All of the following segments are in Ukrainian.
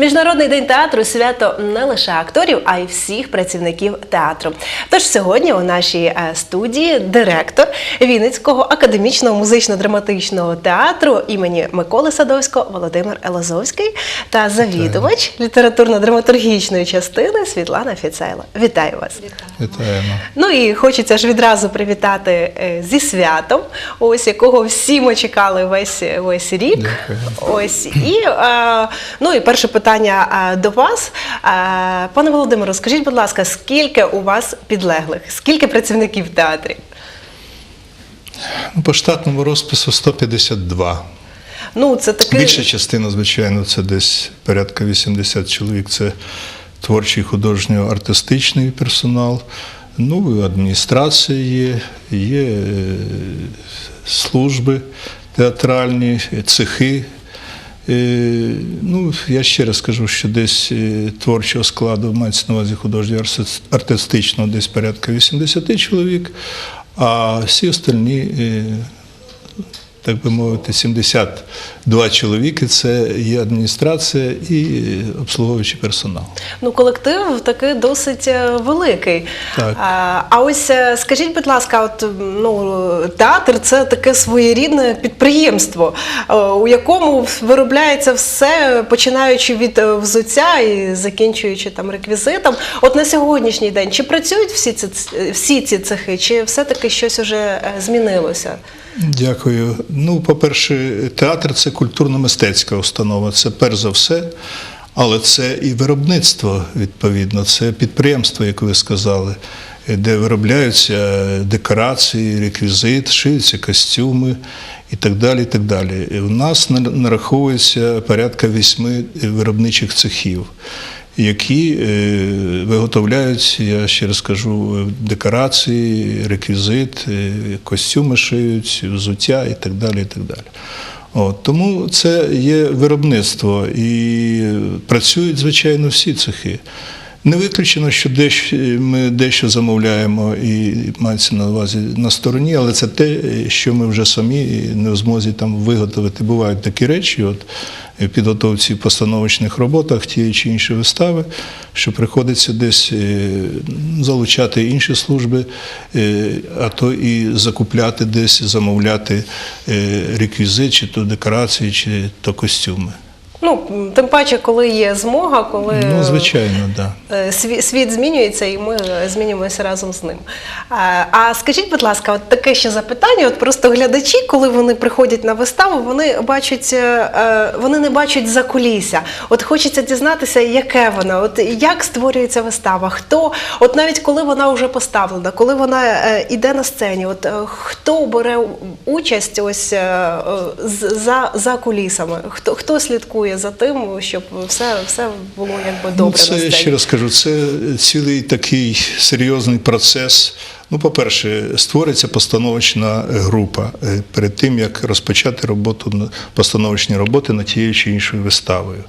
Міжнародний день театру свято не лише акторів, а й всіх працівників театру. Тож сьогодні у нашій е, студії директор Вінницького академічного музично-драматичного театру імені Миколи Садовського Володимир Елозовський та завідувач літературно-драматургічної частини Світлана Фіцайло. Вітаю вас! Вітаємо. Ну і хочеться ж відразу привітати е, зі святом, ось якого всі ми чекали весь, весь рік. Дякую. Ось і е, ну і перше питання е, до вас. Пане Володимире, скажіть, будь ласка, скільки у вас підлеглих? Скільки працівників в театрі? Ну, По штатному розпису 152. Ну, це такий Більша частина, звичайно, це десь порядка 80 чоловік. Це творчий, художньо-артистичний персонал. Ну, адміністрація є, є е, служби театральні, цехи. Е, Ну, я ще раз скажу, що десь е, творчого складу мається на увазі художньо артистичного десь порядка 80 чоловік, а всі остальні е, так би мовити, 72 чоловіки це є адміністрація і обслуговуючий персонал. Ну, колектив такий досить е, великий. Так. А, а ось е, скажіть, будь ласка, от ну театр це таке своєрідне підприємство, е, у якому виробляється все, починаючи від взуття і закінчуючи там реквізитом. От на сьогоднішній день чи працюють всі ці всі ці цехи, чи все-таки щось уже змінилося? Дякую. Ну, по-перше, театр це культурно-мистецька установа, це перш за все. Але це і виробництво, відповідно, це підприємство, як ви сказали, де виробляються декорації, реквізит, шиються костюми і так далі. І так далі. У нас на- нараховується порядка вісьми виробничих цехів, які е, виготовляють, я ще раз кажу, декорації, реквізит, е, костюми шиють, взуття і так далі. І так далі. От, тому це є виробництво і працюють, звичайно, всі цехи. Не виключено, що дещо, ми дещо замовляємо і мається на увазі на стороні, але це те, що ми вже самі не в змозі там виготовити. Бувають такі речі, от в підготовці постановочних роботах тієї чи іншої вистави, що приходиться десь е, залучати інші служби, е, а то і закупляти десь, замовляти е, реквізит, чи то декорації, чи то костюми. Ну тим паче, коли є змога, коли Ну, звичайно. Да. Е, сві- світ змінюється, і ми е, змінюємося разом з ним. А, А скажіть, будь ласка, от таке ще запитання: от просто глядачі, коли вони приходять на виставу, вони бачать, е, е, вони не бачать за кулісся. От хочеться дізнатися, яке воно, от як створюється вистава, хто, от навіть коли вона вже поставлена, коли вона е, іде на сцені, от е, хто бере участь ось е, е, за, за кулісами, хто, хто слідкує за тим, щоб все, все було якби добре Ну, це, на я ще раз кажу, це цілий такий серйозний процес. Ну, по-перше, створиться постановочна група е, перед тим, як розпочати роботу постановочні роботи над тією чи іншою виставою.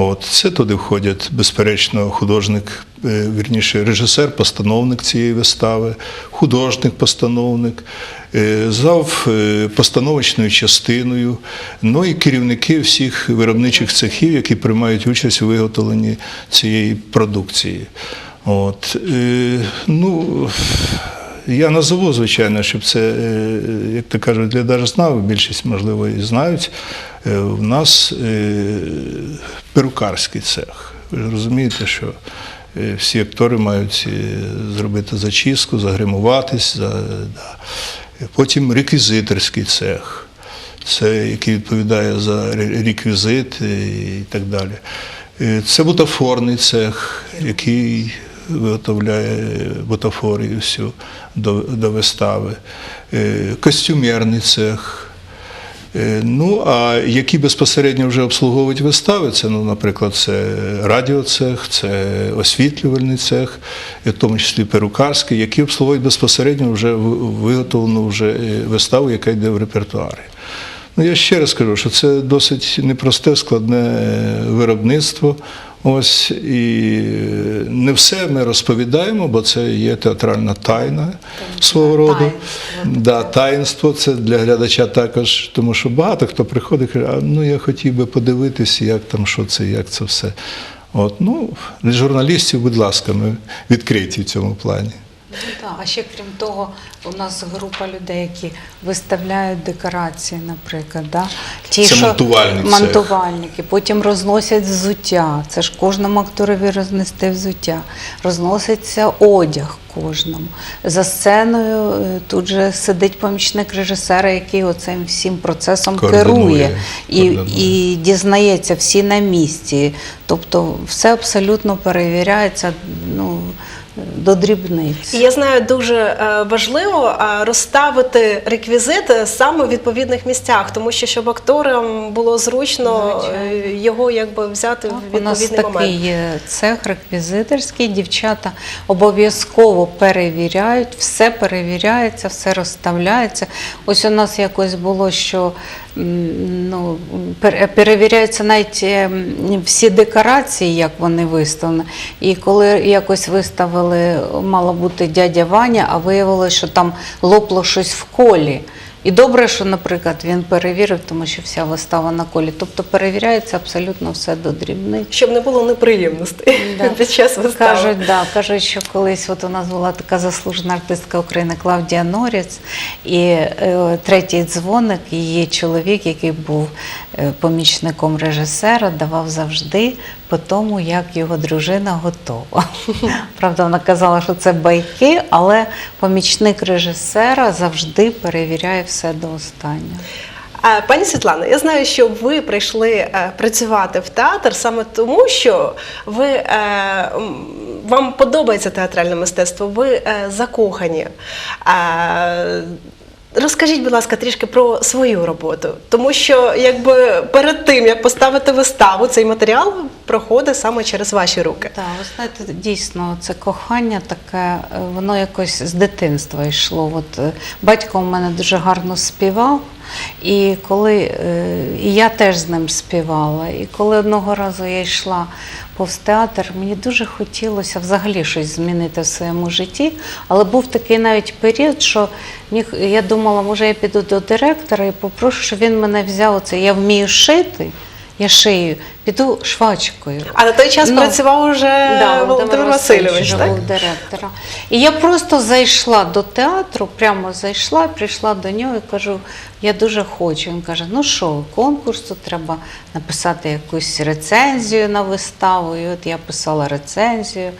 От це туди входять, безперечно, художник, е, вірніше, режисер, постановник цієї вистави, художник-постановник, е, зав е, постановочною частиною, ну і керівники всіх виробничих цехів, які приймають участь у виготовленні цієї продукції. От, е, ну, я назову, звичайно, щоб це, е, як то кажуть, глядач знав, більшість, можливо, і знають. Е, У нас е, перукарський цех. Ви ж розумієте, що е, всі актори мають е, зробити зачіску, загримуватись. За, да. Потім реквізиторський цех. Це який відповідає за ре- реквізит е, і так далі. Е, Це бутафорний цех, який виготовляє бутафорію всю до, до вистави. Е, Костюмерний цех. Е, Ну, а які безпосередньо вже обслуговують вистави, це, ну, наприклад, це радіоцех, це освітлювальний цех, в тому числі перукарський, які обслуговують безпосередньо вже виготовлену вже е, виставу, яка йде в репертуарі. Ну, я ще раз кажу, що це досить непросте, складне виробництво. Ось і не все ми розповідаємо, бо це є театральна тайна свого роду. таїнство. Да, таїнство це для глядача також, тому що багато хто приходить каже, а ну я хотів би подивитися, як там, що це, як це все. От, ну, для журналістів, будь ласка, ми відкриті в цьому плані. Так. А ще крім того, у нас група людей, які виставляють декорації, наприклад. Да? Ті, Це монтувальний цех. монтувальники, потім розносять взуття. Це ж кожному акторові рознести взуття. Розноситься одяг кожному. За сценою е, тут же сидить помічник режисера, який оцим всім процесом керує і, і дізнається всі на місці. Тобто все абсолютно перевіряється ну, до дрібниць. І я знаю, дуже е, важливо е, розставити реквізити саме в відповідних місцях, тому що щоб акторам було зручно Звичайно. е, його якби взяти Так, в у нас відповідний такий момент. цех реквізиторський. Дівчата обов'язково перевіряють, все перевіряється, все розставляється. Ось у нас якось було, що ну, перевіряються навіть ем, всі декорації, як вони виставлені. І коли якось виставили, мало бути дядя Ваня, а виявилося, що там лопло щось в колі. І добре, що, наприклад, він перевірив, тому що вся вистава на колі. Тобто перевіряється абсолютно все до дрібниць. Щоб не було неприємностей Да. під час вистави. Кажуть, да, кажуть, що колись от у нас була така заслужена артистка України Клавдія Норіц, і е, третій дзвоник, її чоловік, який був е, помічником режисера, давав завжди по тому, як його дружина готова. Правда, вона казала, що це байки, але помічник режисера завжди перевіряє все до останнього. Пані Світлано, я знаю, що ви прийшли е, працювати в театр саме тому, що ви, е, вам подобається театральне мистецтво, ви е, закохані. Розкажіть, будь ласка, трішки про свою роботу, тому що якби перед тим як поставити виставу, цей матеріал проходить саме через ваші руки. Так, ви знаєте, дійсно, це кохання таке, е, воно якось з дитинства йшло. От е, батько у мене дуже гарно співав, і коли е, і я теж з ним співала. І коли одного разу я йшла повз театр, мені дуже хотілося взагалі щось змінити в своєму житті. Але був такий навіть період, що я думала, може я піду до директора і попрошу, щоб він мене взяв оце. Я вмію шити. Я шию, піду швачкою. А на той час Ну, працював вже Да, Володимир Васильович, так? був директором. І я просто зайшла до театру, прямо зайшла, прийшла до нього і кажу, я дуже хочу. Він каже: ну що, конкурс, тут треба написати якусь рецензію на виставу. І от я писала рецензію.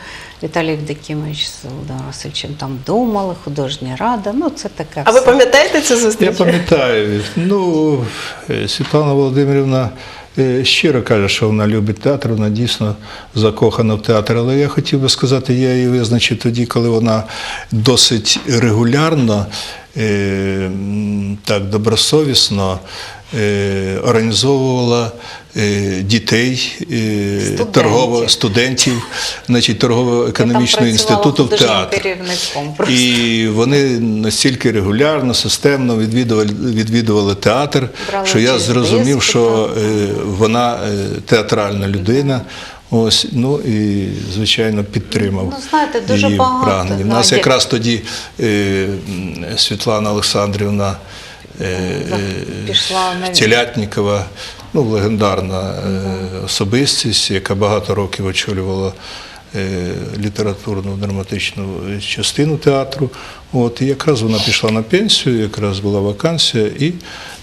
Віталій Евдокімович з Володимиром Васильовичем там думали, художня рада. Ну, це таке. А ви пам'ятаєте цю зустріч? Я пам'ятаю, ну, е, Світлана Володимирівна щиро каже, що вона любить театр, вона дійсно закохана в театр. Але я хотів би сказати, я її визначив тоді, коли вона досить регулярно, е, так добросовісно е, організовувала е, дітей, е, Студентів. торгово студентів, значить, торгово-економічного інституту в художнім театр. І вони настільки регулярно, системно відвідували, відвідували театр, Брали що я зрозумів, що е, вона е, театральна людина. Ось, ну і звичайно підтримав Ну, знаєте, дуже її багато, прагнення. У нас якраз тоді е, Світлана Олександрівна е, е, Пішла Телятнікова, ну, легендарна е, особистість, яка багато років очолювала е, літературну драматичну частину театру. От, і якраз вона пішла на пенсію, якраз була вакансія, і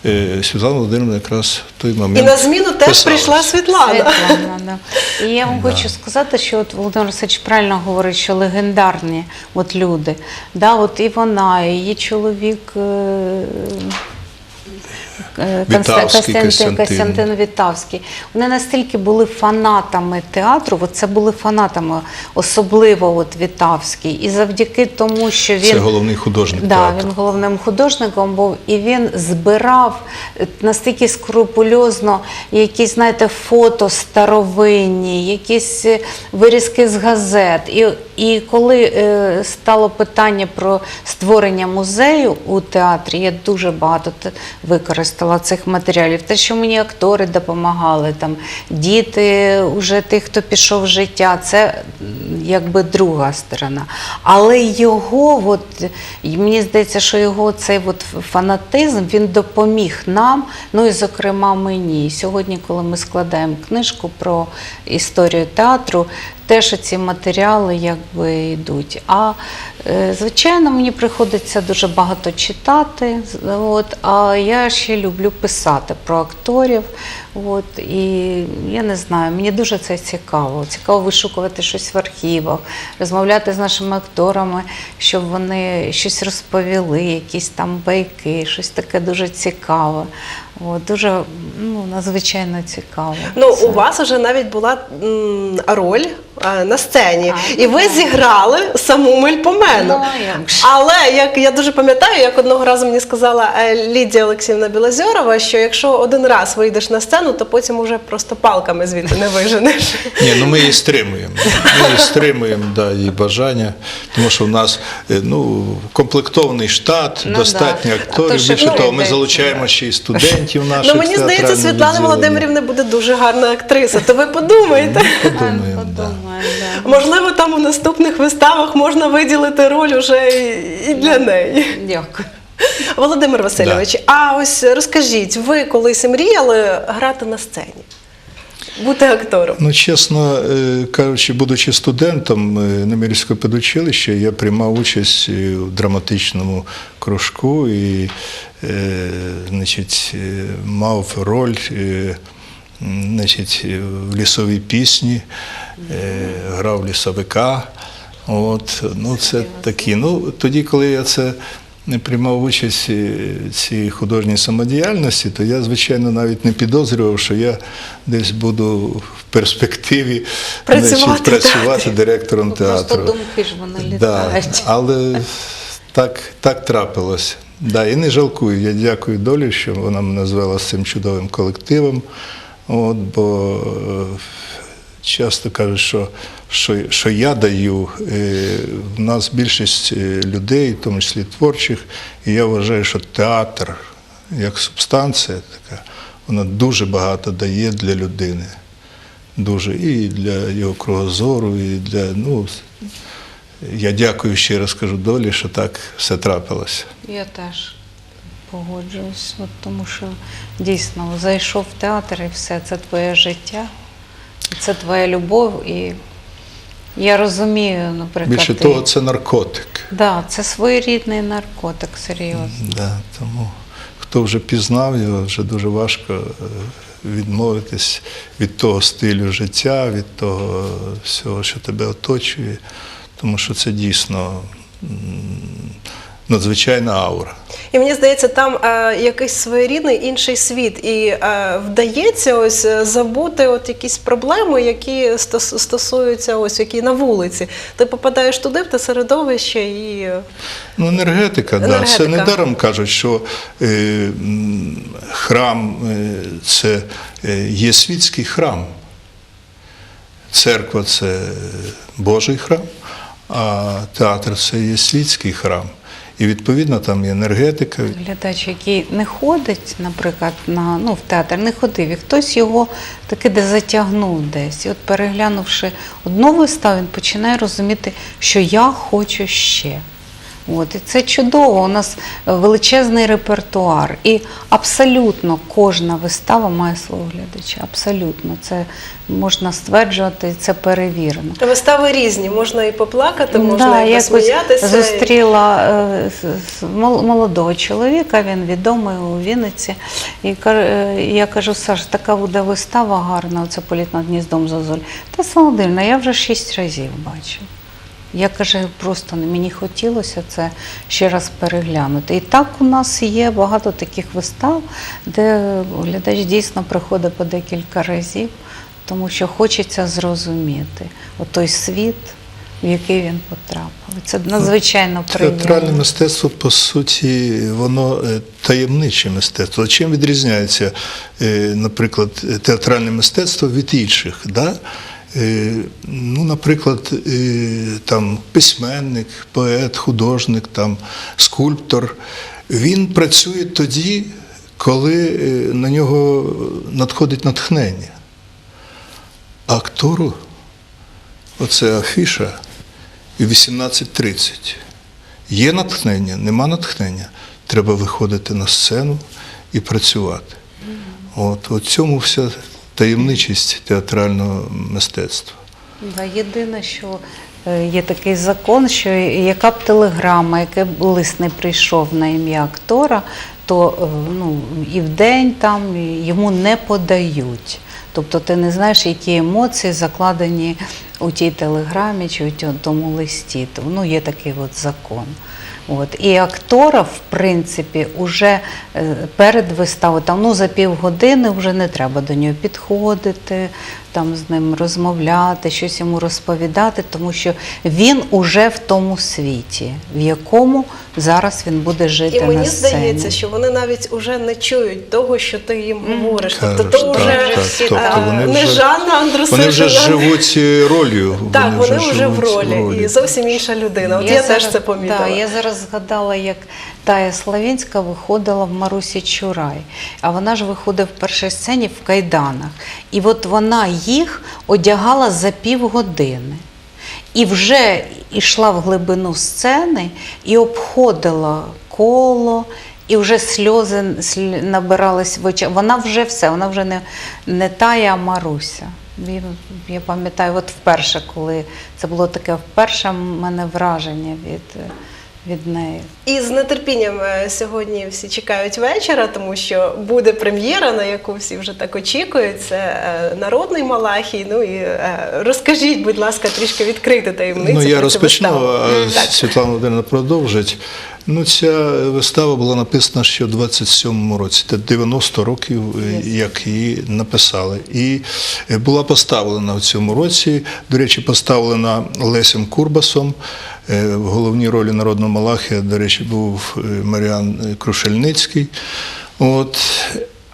е, Світлана Володимирівна якраз в той момент. І на зміну теж писала. прийшла Світлана. Світлана, да. І я вам хочу сказати, що от Володимир Васильович правильно говорить, що легендарні от люди. Да, от і вона, і її чоловік. Е, Вітавський Костянтин Костянтин. Вітавський. Вони настільки були фанатами театру, от це були фанатами, особливо от Вітавський. І завдяки тому, що він Це головний художник Да, театру. він головним художником був, і він збирав е, настільки скрупульозно якісь, знаєте, фото старовинні, якісь е, вирізки з газет. І, і коли е, стало питання про створення музею у театрі, я дуже багато використала використала цих матеріалів. Те, що мені актори допомагали, там діти, уже тих, хто пішов в життя, це якби друга сторона. Але його, от, мені здається, що його цей от фанатизм він допоміг нам, ну і зокрема мені. Сьогодні, коли ми складаємо книжку про історію театру, теж ці матеріали якби йдуть. А е, звичайно, мені приходиться дуже багато читати. От, а я ще люблю писати про акторів. От, і я не знаю, мені дуже це цікаво. Цікаво вишукувати щось в архівах, розмовляти з нашими акторами, щоб вони щось розповіли, якісь там байки, щось таке дуже цікаве. От, дуже ну, надзвичайно цікаво. Ну, Це. у вас вже навіть була м, роль е, на сцені, А, і ви зіграли саму Мельпомену. Ну, як ж. Але як я дуже пам'ятаю, як одного разу мені сказала е, Лідія Олексіївна Білозьорова, що якщо один раз вийдеш на сцену, то потім уже просто палками звідти не виженеш. Ні, ну ми її стримуємо. Ми її стримуємо, да, її бажання, тому що в нас е, ну, комплектований штат, Ну, достатньо да. Акторів. то Більше того, ми залучаємо да. ще й студентів наших. Ну мені здається, Світлана відділення. Володимирівна буде дуже гарна актриса. То ви подумайте. Подумаємо. Подумаємо, да. Можливо, там у наступних виставах можна виділити роль уже і- і для неї. Дякую. Володимир Васильович, а ось розкажіть, ви колись мріяли грати на сцені? Бути актором? Ну, чесно е, кажучи, будучи студентом е, Немирівського педучилища, я приймав участь е, у драматичному кружку і значить, мав роль значить, в лісовій пісні, грав лісовика. От, ну, це такі. Ну, тоді, коли я це не приймав участь в цій художній самодіяльності, то я, звичайно, навіть не підозрював, що я десь буду в перспективі Працювати значить, працювати директором Ну, Просто думки ж вони Да, літають. але так, так трапилось. Да, і не жалкую. Я дякую долі, що вона мене звела з цим чудовим колективом. От, бо е, часто кажуть, що, що, що я даю. е, В нас більшість е, людей, в тому числі творчих, і я вважаю, що театр як субстанція така, вона дуже багато дає для людини. Дуже і для його кругозору, і для. Ну, я дякую ще раз кажу долі, що так все трапилося. Я теж погоджуюсь, от тому що дійсно зайшов в театр і все, це твоє життя, це твоя любов. І я розумію, наприклад, Більше того, це наркотик. да, це своєрідний наркотик, серйозно. Да, тому хто вже пізнав його, вже дуже важко е, відмовитись від того стилю життя, від того всього, що тебе оточує, тому що це дійсно надзвичайна аура. І мені здається, там е, якийсь своєрідний інший світ, і е, вдається ось е, забути от якісь проблеми, які стос- стосуються ось які на вулиці. Ти попадаєш туди, в те середовище, і е, Ну, енергетика, да. Енергетика. Це недаром кажуть, що е, храм е, це е, є світський храм. Церква це Божий храм, а театр це є світський храм. І відповідно там є енергетика. Глядач, який не ходить, наприклад, на, ну, в театр, не ходив, і хтось його таки де затягнув десь. І от переглянувши одну виставу, він починає розуміти, що я хочу ще. От, і це чудово. У нас величезний репертуар. І абсолютно кожна вистава має свого глядача. Абсолютно. Це можна стверджувати, це перевірено. вистави різні. Можна і поплакати, можна Да, і посміятися. зустріла е, молодого чоловіка, він відомий у Вінниці. І е, я кажу, Саш, така буде вистава гарна, оце політ над гніздом Зозуль. Та Володимирівна, я вже шість разів бачив. Я каже, просто не- мені хотілося це ще раз переглянути. І так у нас є багато таких вистав, де глядач дійсно приходить по декілька разів, тому що хочеться зрозуміти той світ, в який він потрапив. Це надзвичайно Театральне мистецтво, по суті, воно е, таємниче мистецтво. Чим відрізняється, е, наприклад, театральне мистецтво від інших? Да? Е, Ну, наприклад, е, там письменник, поет, художник, там, скульптор. Він працює тоді, коли е, на нього надходить натхнення. А актору оце афіша і 18.30. Є натхнення, нема натхнення. Треба виходити на сцену і працювати. От, от цьому вся таємничість театрального мистецтва. Да, єдине, що е, є такий закон, що яка б телеграма, який б лист не прийшов на ім'я актора, то е, ну, і вдень там йому не подають. Тобто ти не знаєш, які емоції закладені у тій телеграмі чи у тому листі. Ну, є такий от закон. От. І актора, в принципі, уже е, перед виставою, там, ну, за півгодини вже не треба до нього підходити, там, з ним розмовляти, щось йому розповідати, тому що він уже в тому світі, в якому зараз він буде жити І мені на сцені. здається, що вони навіть уже не чують того, що ти їм говориш. Тобто то так, вже так. всі, Тобто так. вони не вже- Жанна Андрусишина. Вони вже живуть е, ролью. Так, вони вже в ролі, і зовсім інша людина. От я, теж це помітила. Да, я зараз згадала, як Тая Славінська виходила в Марусі Чурай. А вона ж виходить в першій сцені в кайданах. І от вона їх одягала за півгодини. І вже йшла в глибину сцени і обходила коло, і вже сльози набирались в очах. Вона вже все, вона вже не, не Тая, а Маруся. Я пам'ятаю, от вперше, коли це було таке вперше в мене враження від, від неї. І з нетерпінням е, сьогодні всі чекають вечора, тому що буде прем'єра, на яку всі вже так очікують. Це е, народний Малахій. Ну і е, розкажіть, будь ласка, трішки відкрити таємницю. Ну, я розпочну, а. Світлана Володимирівна продовжить. Ну, ця вистава була написана ще в 27-му році, це 90 років, як її написали. І була поставлена в цьому році, до речі, поставлена Лесем Курбасом. Е, В головній ролі народного Малахія, до речі, був е, Маріан Крушельницький. От.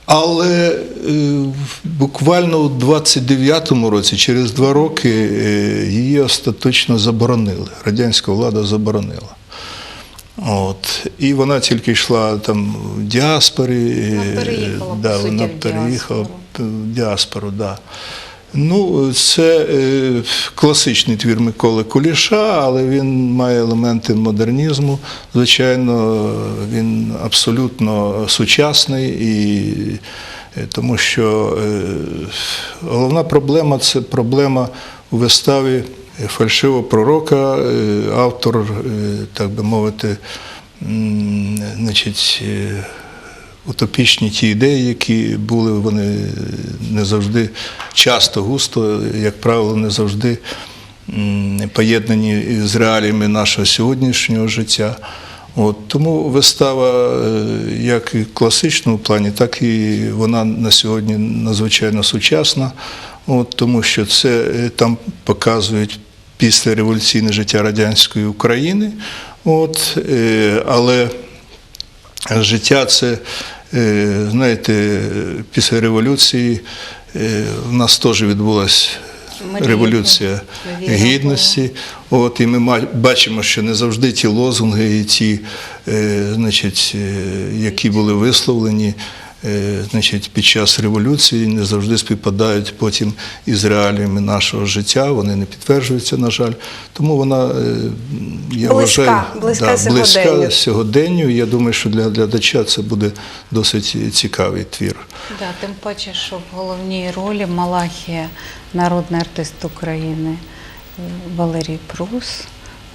Але е, буквально у 29-му році, через два роки, е, її остаточно заборонили. Радянська влада заборонила. От. І вона тільки йшла там в діаспорі. Вона е, переїхала, да, вона в переїхала діаспору. в діаспору, да. Ну, це е, класичний твір Миколи Куліша, але він має елементи модернізму. Звичайно, він абсолютно сучасний і е, тому що е, головна проблема це проблема у виставі фальшивого пророка. Е, Автор, е, так би мовити, значить. Утопічні ті ідеї, які були, вони не завжди часто, густо, як правило, не завжди поєднані з реаліями нашого сьогоднішнього життя. От, тому вистава, е, як і в класичному плані, так і вона на сьогодні надзвичайно сучасна, от, тому що це е, там показують післяреволюційне життя радянської України. От, е, але життя це, е, знаєте, після революції е, в нас теж відбулася революція гідності. От, і ми бачимо, що не завжди ті лозунги і ті, е, значить, які були висловлені. Е, Значить, під час революції не завжди співпадають потім із реаліями нашого життя, вони не підтверджуються, на жаль. Тому вона, е, я Близька, вважаю, близька да, сьогоденню. близька сьогоденню. Я думаю, що для глядача це буде досить цікавий твір. Да, тим паче, що в головній ролі Малахія, народний артист України Валерій Прус.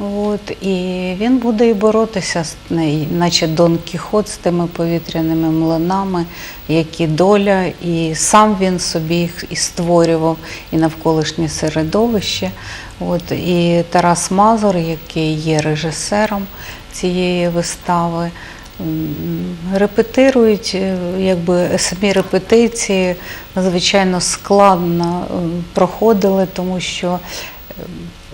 От, і він буде і боротися, з нею, наче Дон Кіхот з тими повітряними млинами, які доля, і сам він собі їх і створював, і навколишнє середовище. От, і Тарас Мазур, який є режисером цієї вистави, репетирують, е, якби самі репетиції надзвичайно складно проходили, тому що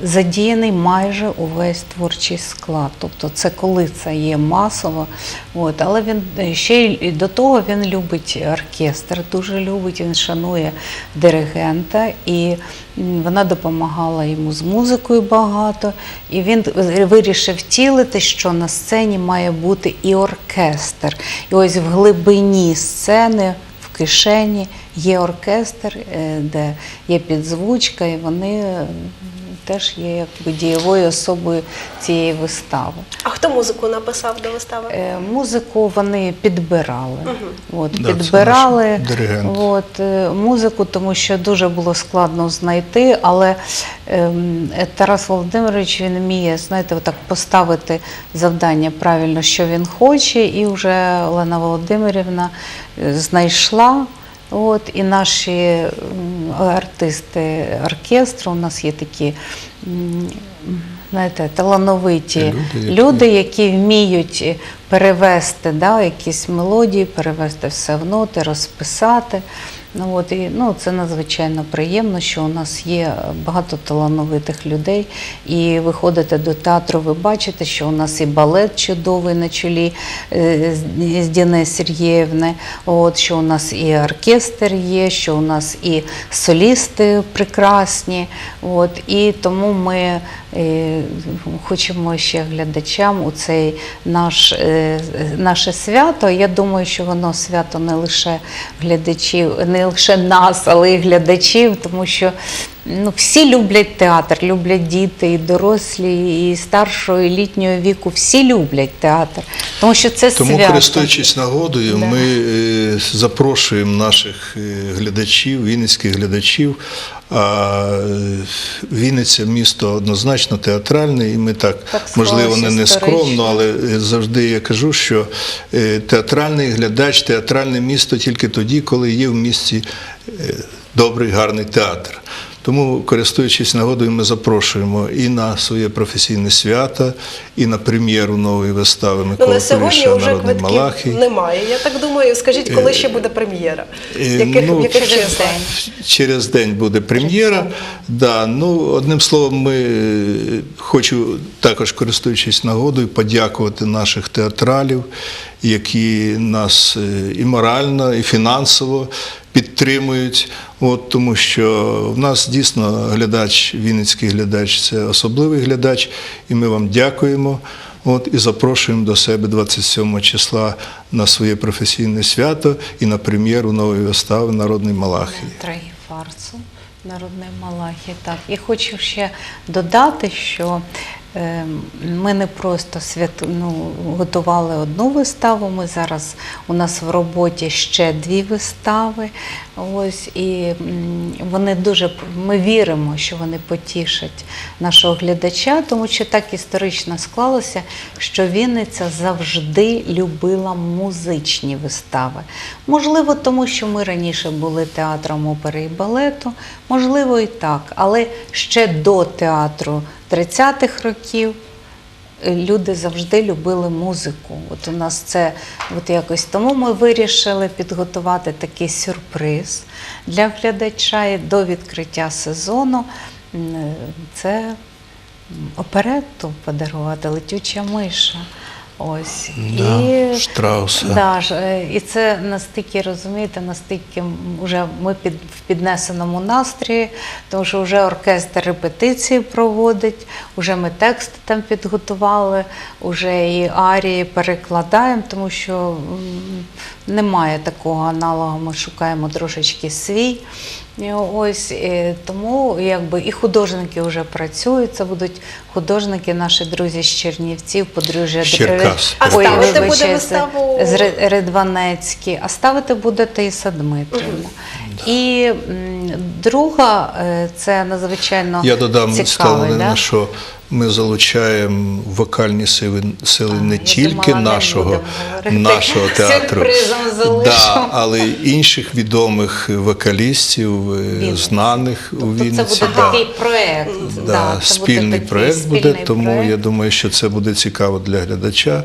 задіяний майже увесь творчий склад. Тобто це коли це є масово. От. Але він е, ще й до того він любить оркестр, дуже любить, він шанує диригента, і вона допомагала йому з музикою багато. І він вирішив втілити, що на сцені має бути і оркестр. І ось в глибині сцени кишені є оркестр, е, де є підзвучка, і вони теж є якби дієвою особою цієї вистави. А хто музику написав до вистави? Е, Музику вони підбирали. От, Да, підбирали от, е, музику, тому що дуже було складно знайти, але е, Тарас Володимирович він вміє, знаєте, отак поставити завдання правильно, що він хоче, і вже Олена Володимирівна е, знайшла. От, і наші артисти оркестру, у нас є такі знаєте, талановиті Люди, які- люди, які вміють перевести да, якісь мелодії, перевести все в ноти, розписати. Ну, от, і, ну, це надзвичайно приємно, що у нас є багато талановитих людей. І ви ходите до театру, ви бачите, що у нас і балет чудовий на чолі е, з Діни Сергіївни, от, що у нас і оркестр є, що у нас і солісти прекрасні. От, і тому ми хочемо ще глядачам у цей наш, е, наше свято. Я думаю, що воно свято не лише глядачів, не лише нас, але й глядачів, тому що ну, всі люблять театр, люблять діти, і дорослі, і старшого, і літнього віку. Всі люблять театр, тому що це Тому, свято. користуючись нагодою, Да. ми е, запрошуємо наших е, глядачів, вінницьких глядачів. А е, Вінниця місто однозначно театральне, і ми так, Так можливо, не нескромно, але завжди я кажу, що театральний глядач, театральне місто тільки тоді, коли є в місті добрий, гарний театр. Тому, користуючись нагодою, ми запрошуємо і на своє професійне свято, і на прем'єру нової вистави Ну, Миколи на сьогодні Куліша вже Народний квитків Малахій. немає. Я так думаю, скажіть, коли ще буде прем'єра? Е, Яких, ну, яких через день. Через день буде прем'єра. Да, ну, одним словом, ми е, хочу також, користуючись нагодою, подякувати наших театралів, які нас е, і морально, і фінансово підтримують. От, тому що в нас дійсно глядач, вінницький глядач це особливий глядач, і ми вам дякуємо. От, і запрошуємо до себе 27 числа на своє професійне свято і на прем'єру нової вистави Народний Малахій. Траї фарсу, народний Малахі. Так. І хочу ще додати, що ми не просто свят, ну, готували одну виставу. Ми зараз у нас в роботі ще дві вистави. Ось і вони дуже ми віримо, що вони потішать нашого глядача, тому що так історично склалося, що Вінниця завжди любила музичні вистави. Можливо, тому що ми раніше були театром опери і балету, можливо, і так, але ще до театру 30-х років е, люди завжди любили музику. От у нас це от якось тому ми вирішили підготувати такий сюрприз для глядача до відкриття сезону. е, Це оперетту подарувати летюча миша. Ось. Да, Штрауса. Да, е, і це настільки, розумієте, настільки вже ми під, в піднесеному настрої, тому що вже оркестр репетиції проводить, вже ми тексти там підготували, вже і арії перекладаємо, тому що немає такого аналогу, ми шукаємо трошечки свій. І Ось тому якби і художники вже працюють. Це будуть художники, наші друзі з Чернівців, подружжя Черкас. А Ой, ставити буде виставу? з Ре- Редванецькі, а ставити буде Таїса Дмитрівна. І м, друга е, це надзвичайно Я додам цікавий, Стелина, да? що ми залучаємо вокальні сили, сили А, не я тільки думала, нашого, говорити. нашого театру, да, але й інших відомих вокалістів, е, Вінниці. знаних у Тобто Вінниці. це буде да. такий проєкт. Да, да, це спільний буде такий проєкт буде, спільний тому я думаю, що це буде цікаво для глядача,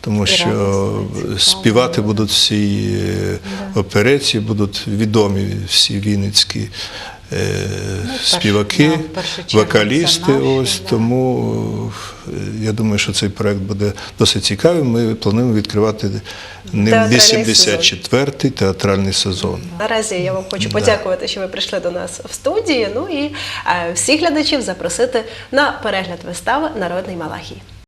тому що співати будуть всі е, опереці, будуть відомі всі вінницькі співаки, в першу чергу, вокалісти. ось тому е, я думаю, що цей проект буде досить цікавим. Ми плануємо відкривати ним Театральний 84-й театральний сезон. Наразі я вам хочу подякувати, що ви прийшли до нас в студію. Ну і е, всіх глядачів запросити на перегляд вистави Народний Малахій.